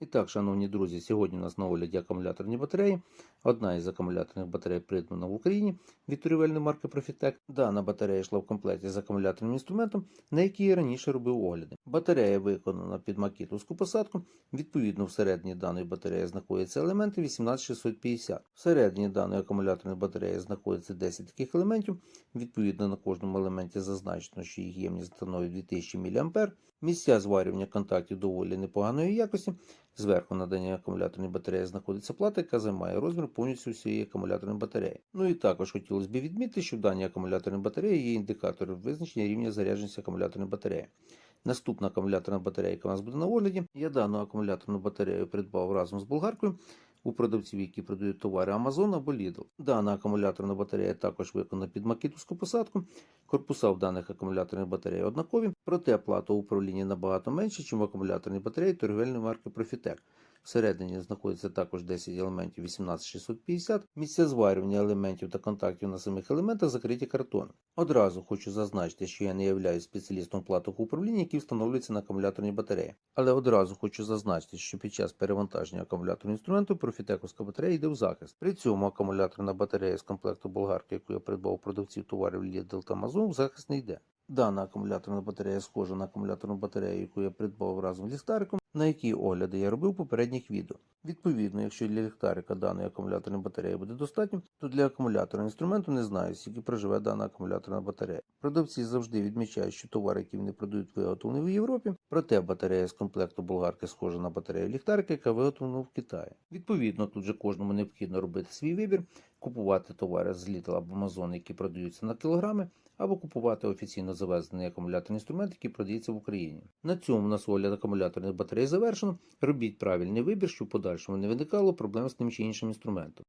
І так, шановні друзі, сьогодні у нас на огляді акумуляторні батареї. Одна із акумуляторних батарей придбана в Україні від торгівельної марки Profitec. Дана батарея йшла в комплекті з акумуляторним інструментом, на який я раніше робив огляди. Батарея виконана під макітовську посадку. Відповідно, всередині даної батареї знаходяться елементи 18650. Всередині даної акумуляторної батареї знаходиться 10 таких елементів. Відповідно, на кожному елементі зазначено, що їх ємність становить 2000 мА. Місця зварювання контактів доволі непоганої якості. Зверху на даній акумуляторній батареї знаходиться плата, яка займає розмір повністю всієї акумуляторної батареї. Ну і також хотілося б відмітити, що в даній акумуляторній батареї є індикатор визначення рівня зарядженості акумуляторної батареї. Наступна акумуляторна батарея, яка у нас буде на огляді. Я дану акумуляторну батарею придбав разом з болгаркою у продавців, які продають товари Amazon або Lidl. Дана акумуляторна батарея також виконана під макітовську посадку. Корпуса в даних акумуляторних батарей однакові, проте плата управління набагато менше, ніж в акумуляторній батареї торгівельної марки Profitec. Всередині знаходиться також 10 елементів 18650, місця зварювання елементів та контактів на самих елементах закриті картоном. Одразу хочу зазначити, що я не являюсь спеціалістом платок управління, які встановлюються на акумуляторній батареї. Але одразу хочу зазначити, що під час перевантаження акумуляторного інструменту профітековська батарея йде в захист. При цьому акумуляторна батарея з комплекту болгарки, яку я придбав продавців товарів Lidl та Amazon, в захист не йде. Дана акумуляторна батарея схожа на акумуляторну батарею, яку я придбав разом з ліхтариком, на які огляди я робив попередніх відео. Відповідно, якщо для ліхтарика даної акумуляторної батареї буде достатньо, то для акумуляторного інструменту не знаю, скільки проживе дана акумуляторна батарея. Продавці завжди відмічають, що товар, який вони продають, виготовлений в Європі, проте батарея з комплекту болгарки схожа на батарею ліхтарика, яка виготовлена в Китаї. Відповідно, тут же кожному необхідно робити свій вибір, купувати товари з Lidl або Amazon, які продаються на кілограми, або купувати офіційно завезений акумуляторний інструмент, який продається в Україні. На цьому у нас огляд акумуляторних батарей завершено. Робіть правильний вибір, щоб в подальшому не виникало проблем з тим чи іншим інструментом.